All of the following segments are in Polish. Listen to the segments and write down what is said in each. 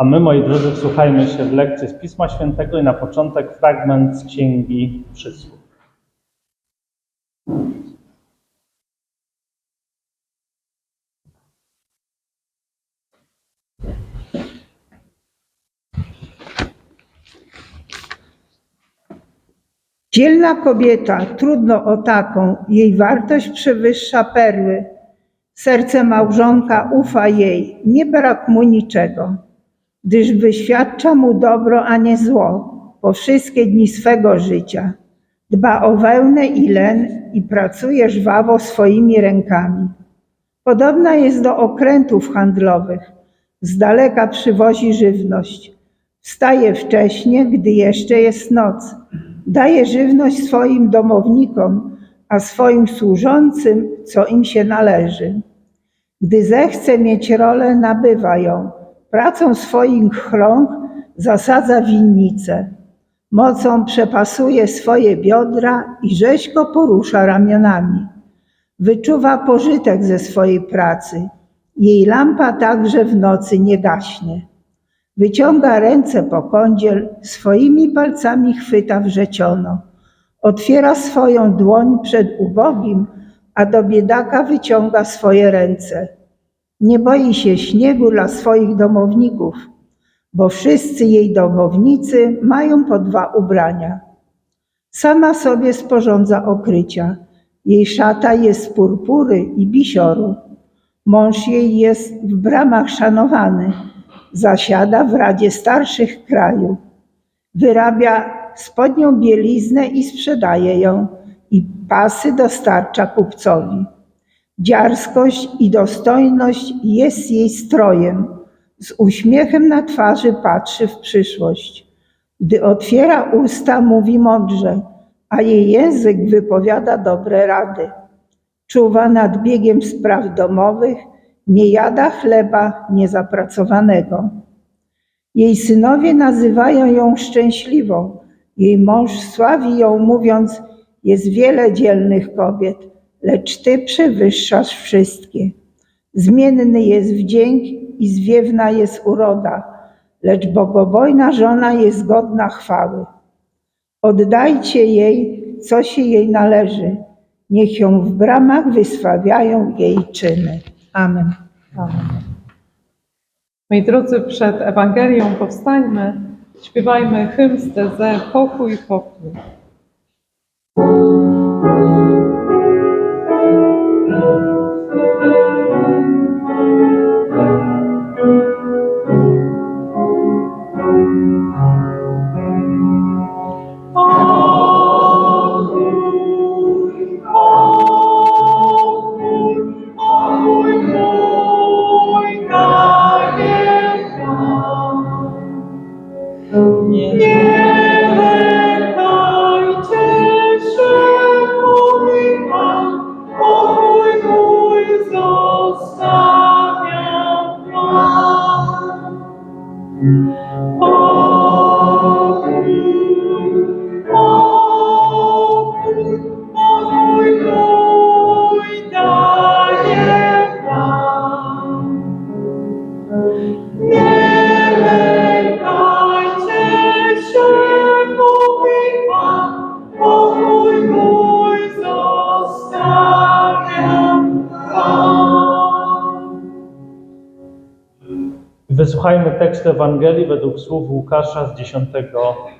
A my, moi drodzy, wsłuchajmy się w lekcję z Pisma Świętego i na początek fragment z Księgi Przysłów. Dzielna kobieta, trudno o taką, jej wartość przewyższa perły. Serce małżonka ufa jej, nie brak mu niczego, gdyż wyświadcza mu dobro, a nie zło, po wszystkie dni swego życia. Dba o wełnę i len i pracuje żwawo swoimi rękami. Podobna jest do okrętów handlowych. Z daleka przywozi żywność. Wstaje wcześnie, gdy jeszcze jest noc. Daje żywność swoim domownikom, a swoim służącym, co im się należy. Gdy zechce mieć rolę, nabywa ją. Pracą swoich rąk zasadza winnicę. Mocą przepasuje swoje biodra i rzeźko porusza ramionami. Wyczuwa pożytek ze swojej pracy. Jej lampa także w nocy nie gaśnie. Wyciąga ręce po kądziel, swoimi palcami chwyta wrzeciono. Otwiera swoją dłoń przed ubogim, a do biedaka wyciąga swoje ręce. Nie boi się śniegu dla swoich domowników, bo wszyscy jej domownicy mają po dwa ubrania. Sama sobie sporządza okrycia. Jej szata jest z purpury i bisioru. Mąż jej jest w bramach szanowany zasiada w Radzie Starszych Kraju. Wyrabia spodnią bieliznę i sprzedaje ją, i pasy dostarcza kupcowi. Dziarskość i dostojność jest jej strojem. Z uśmiechem na twarzy patrzy w przyszłość. Gdy otwiera usta, mówi mądrze, a jej język wypowiada dobre rady. Czuwa nad biegiem spraw domowych, nie jada chleba niezapracowanego. Jej synowie nazywają ją szczęśliwą. Jej mąż sławi ją, mówiąc: Jest wiele dzielnych kobiet, lecz ty przewyższasz wszystkie. Zmienny jest wdzięk i zwiewna jest uroda, lecz bogobojna żona jest godna chwały. Oddajcie jej, co się jej należy. Niech ją w bramach wysławiają jej czyny. Amen. Amen. Moi drodzy, przed Ewangelią powstańmy, śpiewajmy hymn z tezę Pokój, pokój. Wysłuchajmy tekstu Ewangelii według słów Łukasza z 10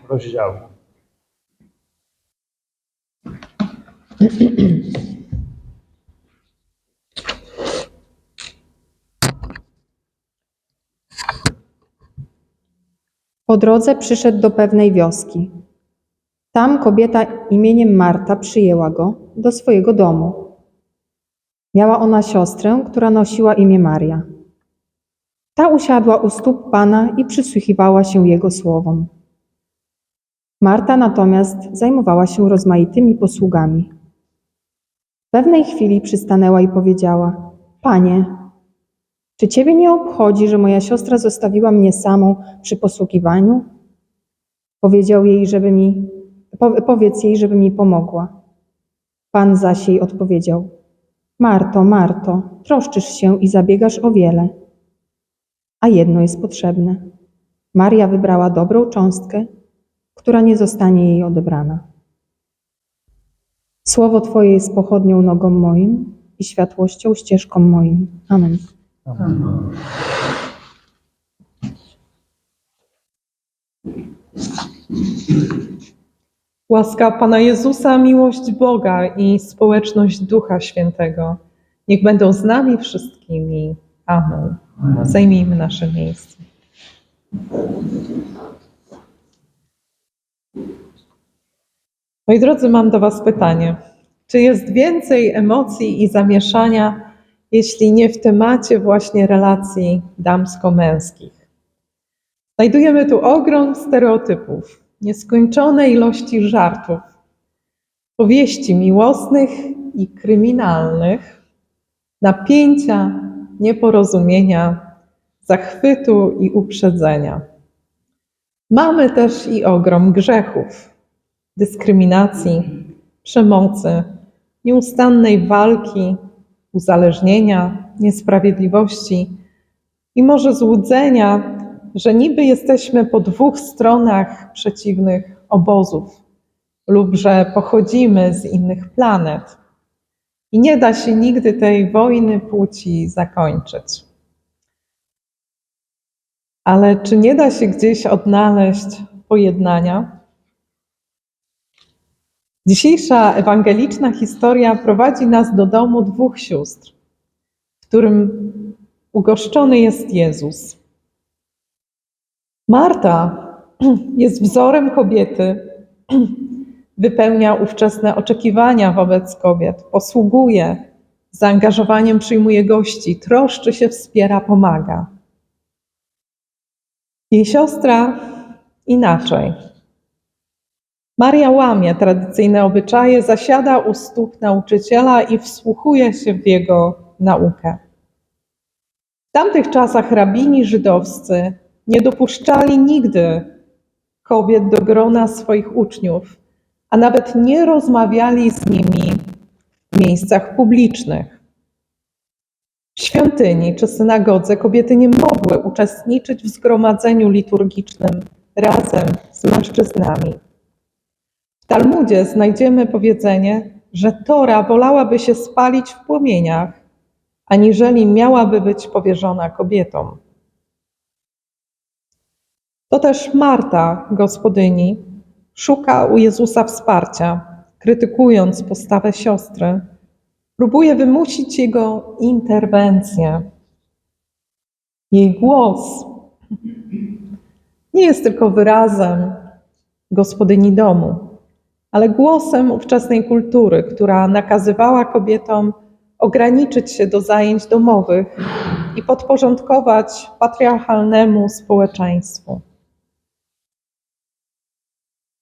rozdziału. Po drodze przyszedł do pewnej wioski. Tam kobieta imieniem Marta przyjęła go do swojego domu. Miała ona siostrę, która nosiła imię Maria. Ta usiadła u stóp Pana i przysłuchiwała się Jego słowom. Marta natomiast zajmowała się rozmaitymi posługami. W pewnej chwili przystanęła i powiedziała: Panie, czy Ciebie nie obchodzi, że moja siostra zostawiła mnie samą przy posługiwaniu? Powiedział jej, żeby mi, po, powiedz jej, żeby mi pomogła. Pan zaś jej odpowiedział: Marto, Marto, troszczysz się i zabiegasz o wiele, a jedno jest potrzebne. Maria wybrała dobrą cząstkę, która nie zostanie jej odebrana. Słowo Twoje jest pochodnią nogą moim i światłością ścieżką moim. Amen. Łaska Pana Jezusa, miłość Boga i społeczność Ducha Świętego niech będą z nami wszystkimi. Amen. Zajmijmy nasze miejsce. Moi drodzy, mam do Was pytanie. Czy jest więcej emocji i zamieszania, jeśli nie w temacie właśnie relacji damsko-męskich? Znajdujemy tu ogrom stereotypów, nieskończone ilości żartów, powieści miłosnych i kryminalnych, napięcia, nieporozumienia, zachwytu i uprzedzenia. Mamy też i ogrom grzechów, dyskryminacji, przemocy, nieustannej walki, uzależnienia, niesprawiedliwości i może złudzenia, że niby jesteśmy po dwóch stronach przeciwnych obozów lub że pochodzimy z innych planet. I nie da się nigdy tej wojny płci zakończyć. Ale czy nie da się gdzieś odnaleźć pojednania? Dzisiejsza ewangeliczna historia prowadzi nas do domu dwóch sióstr, w którym ugoszczony jest Jezus. Marta jest wzorem kobiety, wypełnia ówczesne oczekiwania wobec kobiet, posługuje, z zaangażowaniem przyjmuje gości, troszczy się, wspiera, pomaga. Jej siostra inaczej. Maria łamie tradycyjne obyczaje, zasiada u stóp nauczyciela i wsłuchuje się w jego naukę. W tamtych czasach rabini żydowscy nie dopuszczali nigdy kobiet do grona swoich uczniów, a nawet nie rozmawiali z nimi w miejscach publicznych. W świątyni czy synagodze kobiety nie mogły uczestniczyć w zgromadzeniu liturgicznym razem z mężczyznami. W Talmudzie znajdziemy powiedzenie, że Tora wolałaby się spalić w płomieniach, aniżeli miałaby być powierzona kobietom. To też Marta, gospodyni, szuka u Jezusa wsparcia, krytykując postawę siostry, próbuje wymusić jego interwencję. Jej głos nie jest tylko wyrazem gospodyni domu, ale głosem ówczesnej kultury, która nakazywała kobietom ograniczyć się do zajęć domowych i podporządkować patriarchalnemu społeczeństwu.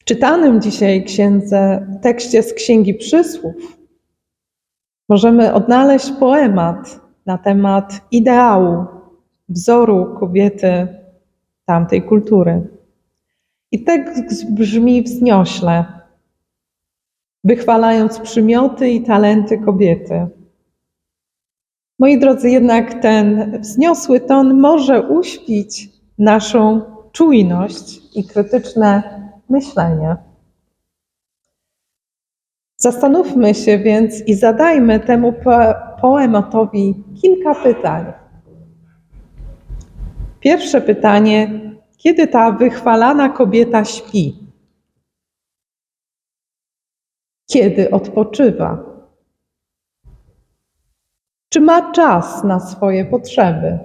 Czytanym dzisiaj księdze tekście z Księgi Przysłów możemy odnaleźć poemat na temat ideału, wzoru kobiety tamtej kultury. I tekst brzmi wzniośle, wychwalając przymioty i talenty kobiety. Moi drodzy, jednak ten wzniosły ton może uśpić naszą czujność i krytyczne myślenie. Zastanówmy się więc i zadajmy temu po- poematowi kilka pytań. Pierwsze pytanie: kiedy ta wychwalana kobieta śpi? Kiedy odpoczywa? Czy ma czas na swoje potrzeby?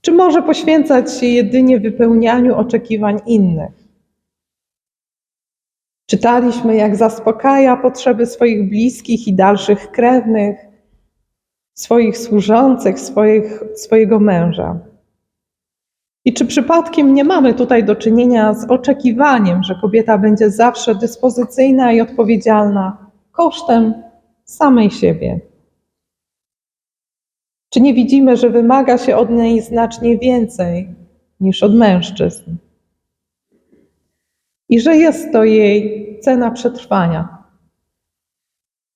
Czy może poświęcać się jedynie wypełnianiu oczekiwań innych? Czytaliśmy, jak zaspokaja potrzeby swoich bliskich i dalszych krewnych, swoich służących, swoich, swojego męża. I czy przypadkiem nie mamy tutaj do czynienia z oczekiwaniem, że kobieta będzie zawsze dyspozycyjna i odpowiedzialna kosztem samej siebie? Czy nie widzimy, że wymaga się od niej znacznie więcej niż od mężczyzn? I że jest to jej cena przetrwania,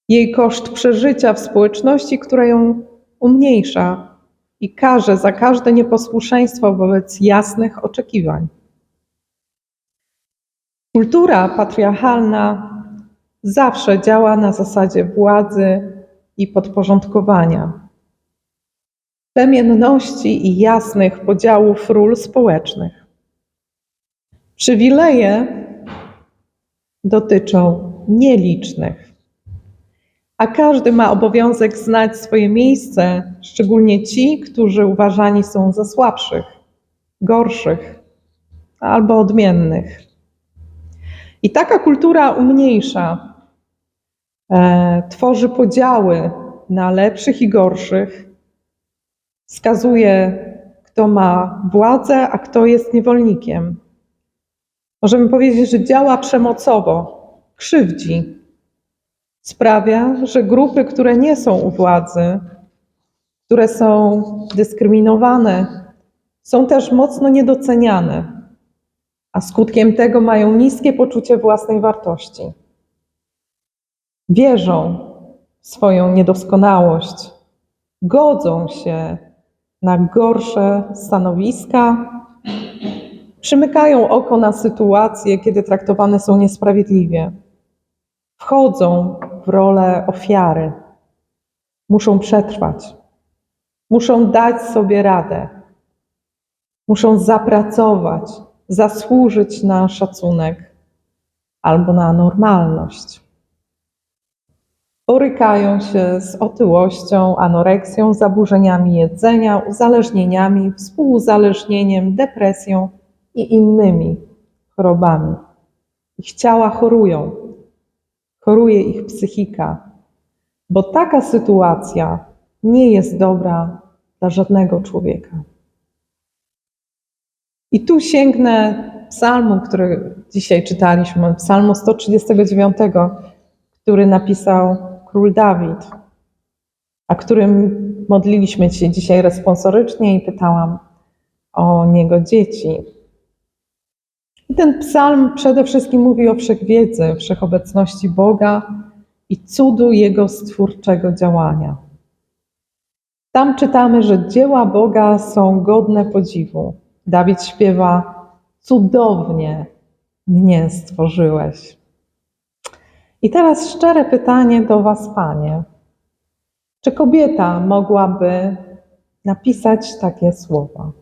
jej koszt przeżycia w społeczności, która ją umniejsza i karze za każde nieposłuszeństwo wobec jasnych oczekiwań. Kultura patriarchalna zawsze działa na zasadzie władzy i podporządkowania, plemienności i jasnych podziałów ról społecznych. Przywileje dotyczą nielicznych, a każdy ma obowiązek znać swoje miejsce, szczególnie ci, którzy uważani są za słabszych, gorszych albo odmiennych. I taka kultura umniejsza, e, tworzy podziały na lepszych i gorszych, wskazuje, kto ma władzę, a kto jest niewolnikiem. Możemy powiedzieć, że działa przemocowo, krzywdzi. Sprawia, że grupy, które nie są u władzy, które są dyskryminowane, są też mocno niedoceniane, a skutkiem tego mają niskie poczucie własnej wartości. Wierzą w swoją niedoskonałość, godzą się na gorsze stanowiska, przymykają oko na sytuacje, kiedy traktowane są niesprawiedliwie. Wchodzą w rolę ofiary. Muszą przetrwać. Muszą dać sobie radę. Muszą zapracować, zasłużyć na szacunek albo na normalność. Borykają się z otyłością, anoreksją, zaburzeniami jedzenia, uzależnieniami, współuzależnieniem, depresją i innymi chorobami. Ich ciała chorują, choruje ich psychika, bo taka sytuacja nie jest dobra dla żadnego człowieka. I tu sięgnę psalmu, który dzisiaj czytaliśmy, psalmu 139, który napisał król Dawid, a którym modliliśmy się dzisiaj responsorycznie i pytałam o niego dzieci. I ten psalm przede wszystkim mówi o wszechwiedzy, wszechobecności Boga i cudu Jego stwórczego działania. Tam czytamy, że dzieła Boga są godne podziwu. Dawid śpiewa: Cudownie mnie stworzyłeś. I teraz szczere pytanie do Was, Panie. Czy kobieta mogłaby napisać takie słowa?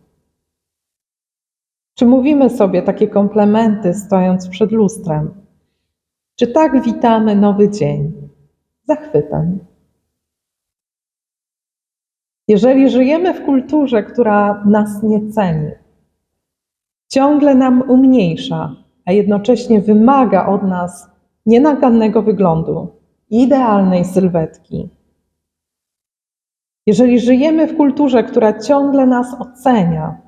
Czy mówimy sobie takie komplementy stojąc przed lustrem? Czy tak witamy nowy dzień? Zachwytem. Jeżeli żyjemy w kulturze, która nas nie ceni, ciągle nam umniejsza, a jednocześnie wymaga od nas nienagannego wyglądu, idealnej sylwetki. Jeżeli żyjemy w kulturze, która ciągle nas ocenia,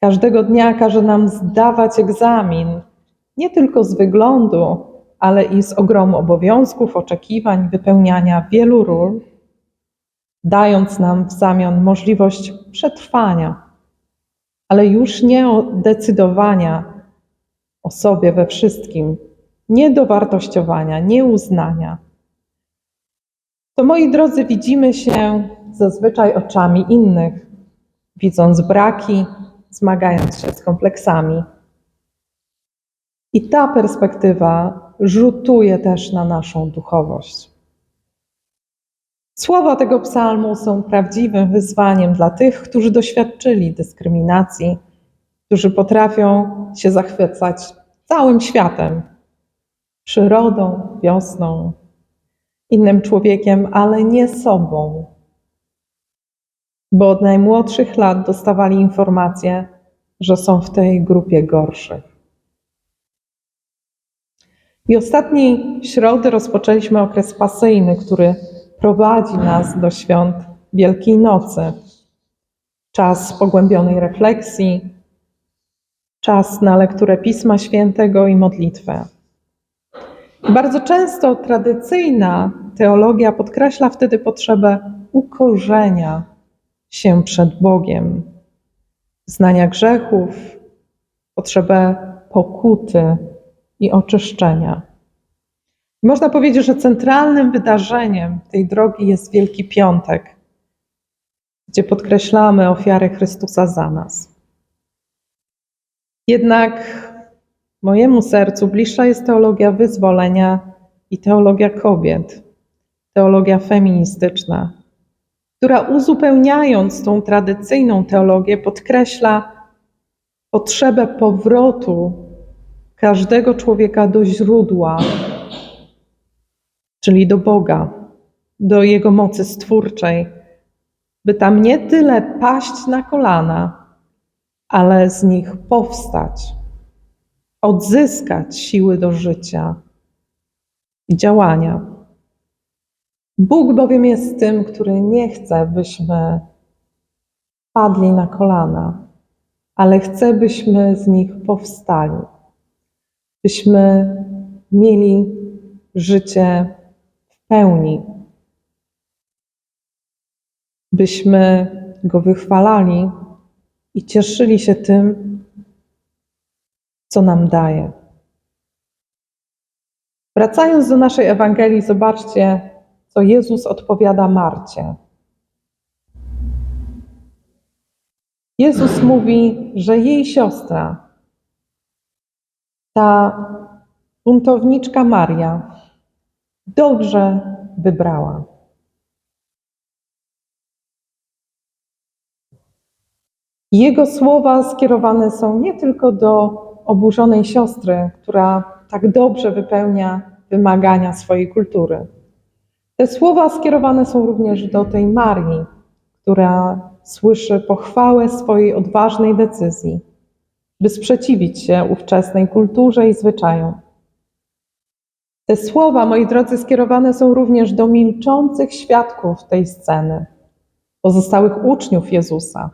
każdego dnia każe nam zdawać egzamin, nie tylko z wyglądu, ale i z ogromu obowiązków, oczekiwań, wypełniania wielu ról, dając nam w zamian możliwość przetrwania, ale już nie decydowania o sobie we wszystkim, nie dowartościowania, nie uznania. To moi drodzy, widzimy się zazwyczaj oczami innych, widząc braki, zmagając się z kompleksami. I ta perspektywa rzutuje też na naszą duchowość. Słowa tego psalmu są prawdziwym wyzwaniem dla tych, którzy doświadczyli dyskryminacji, którzy potrafią się zachwycać całym światem, przyrodą, wiosną, innym człowiekiem, ale nie sobą. Bo od najmłodszych lat dostawali informacje, że są w tej grupie gorszych. I ostatniej środy rozpoczęliśmy okres pasyjny, który prowadzi nas do świąt Wielkiej Nocy. Czas pogłębionej refleksji, czas na lekturę Pisma Świętego i modlitwę. Bardzo często tradycyjna teologia podkreśla wtedy potrzebę ukorzenia się przed Bogiem, znania grzechów, potrzebę pokuty i oczyszczenia. Można powiedzieć, że centralnym wydarzeniem tej drogi jest Wielki Piątek, gdzie podkreślamy ofiarę Chrystusa za nas. Jednak mojemu sercu bliższa jest teologia wyzwolenia i teologia kobiet, teologia feministyczna, która uzupełniając tą tradycyjną teologię podkreśla potrzebę powrotu każdego człowieka do źródła, czyli do Boga, do Jego mocy stwórczej, by tam nie tyle paść na kolana, ale z nich powstać, odzyskać siły do życia i działania. Bóg bowiem jest tym, który nie chce, byśmy padli na kolana, ale chce, byśmy z nich powstali, byśmy mieli życie w pełni, byśmy Go wychwalali i cieszyli się tym, co nam daje. Wracając do naszej Ewangelii, zobaczcie, co Jezus odpowiada Marcie. Jezus mówi, że jej siostra, ta buntowniczka Maria, dobrze wybrała. Jego słowa skierowane są nie tylko do oburzonej siostry, która tak dobrze wypełnia wymagania swojej kultury. Te słowa skierowane są również do tej Marii, która słyszy pochwałę swojej odważnej decyzji, by sprzeciwić się ówczesnej kulturze i zwyczajom. Te słowa, moi drodzy, skierowane są również do milczących świadków tej sceny, pozostałych uczniów Jezusa.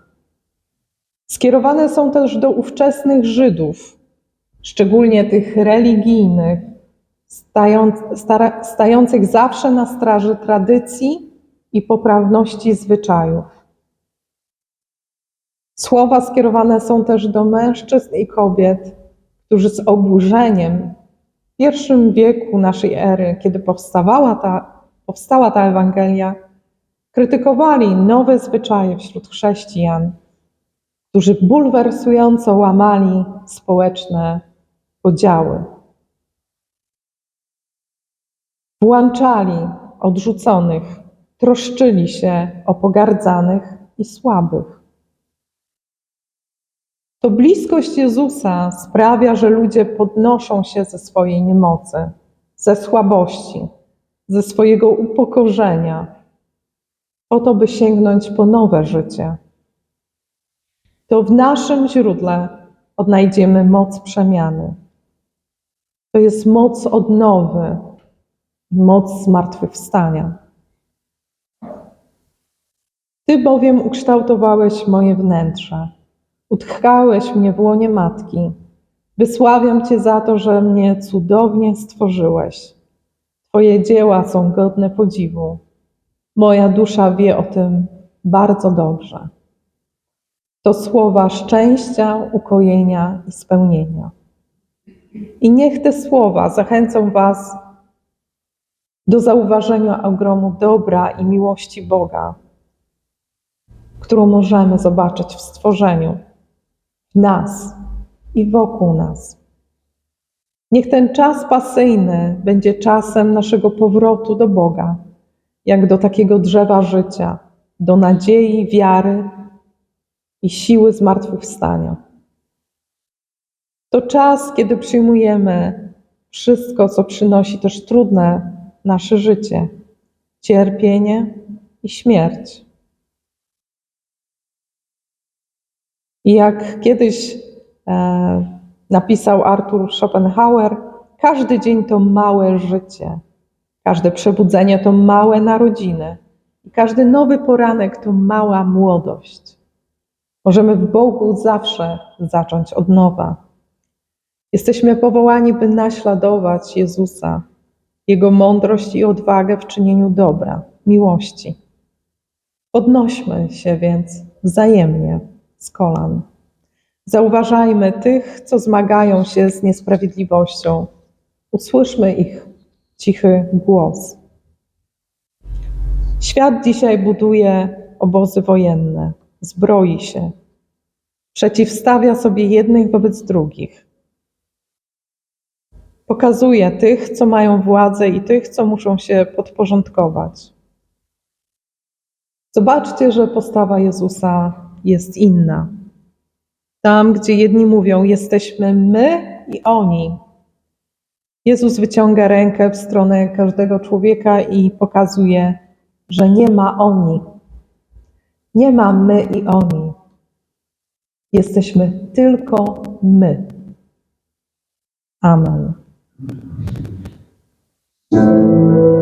Skierowane są też do ówczesnych Żydów, szczególnie tych religijnych, stając, stających zawsze na straży tradycji i poprawności zwyczajów. Słowa skierowane są też do mężczyzn i kobiet, którzy z oburzeniem w pierwszym wieku naszej ery, kiedy powstawała ta, powstała ta Ewangelia, krytykowali nowe zwyczaje wśród chrześcijan, którzy bulwersująco łamali społeczne podziały. Włączali odrzuconych, troszczyli się o pogardzanych i słabych. To bliskość Jezusa sprawia, że ludzie podnoszą się ze swojej niemocy, ze słabości, ze swojego upokorzenia, po to, by sięgnąć po nowe życie. To w naszym źródle odnajdziemy moc przemiany. To jest moc odnowy, moc zmartwychwstania. Ty bowiem ukształtowałeś moje wnętrze, utchałeś mnie w łonie matki. Wysławiam Cię za to, że mnie cudownie stworzyłeś. Twoje dzieła są godne podziwu. Moja dusza wie o tym bardzo dobrze. To słowa szczęścia, ukojenia i spełnienia. I niech te słowa zachęcą Was do zauważenia ogromu dobra i miłości Boga, którą możemy zobaczyć w stworzeniu, w nas i wokół nas. Niech ten czas pasyjny będzie czasem naszego powrotu do Boga, jak do takiego drzewa życia, do nadziei, wiary i siły zmartwychwstania. To czas, kiedy przyjmujemy wszystko, co przynosi też trudne nasze życie, cierpienie i śmierć. I jak kiedyś e, napisał Arthur Schopenhauer, każdy dzień to małe życie, każde przebudzenie to małe narodziny, i każdy nowy poranek to mała młodość. Możemy w Bogu zawsze zacząć od nowa. Jesteśmy powołani, by naśladować Jezusa, Jego mądrość i odwagę w czynieniu dobra, miłości. Podnośmy się więc wzajemnie z kolan. Zauważajmy tych, co zmagają się z niesprawiedliwością. Usłyszmy ich cichy głos. Świat dzisiaj buduje obozy wojenne, zbroi się, przeciwstawia sobie jednych wobec drugich. Pokazuje tych, co mają władzę i tych, co muszą się podporządkować. Zobaczcie, że postawa Jezusa jest inna. Tam, gdzie jedni mówią, jesteśmy my i oni. Jezus wyciąga rękę w stronę każdego człowieka i pokazuje, że nie ma oni. Nie ma my i oni. Jesteśmy tylko my. Amen. thank you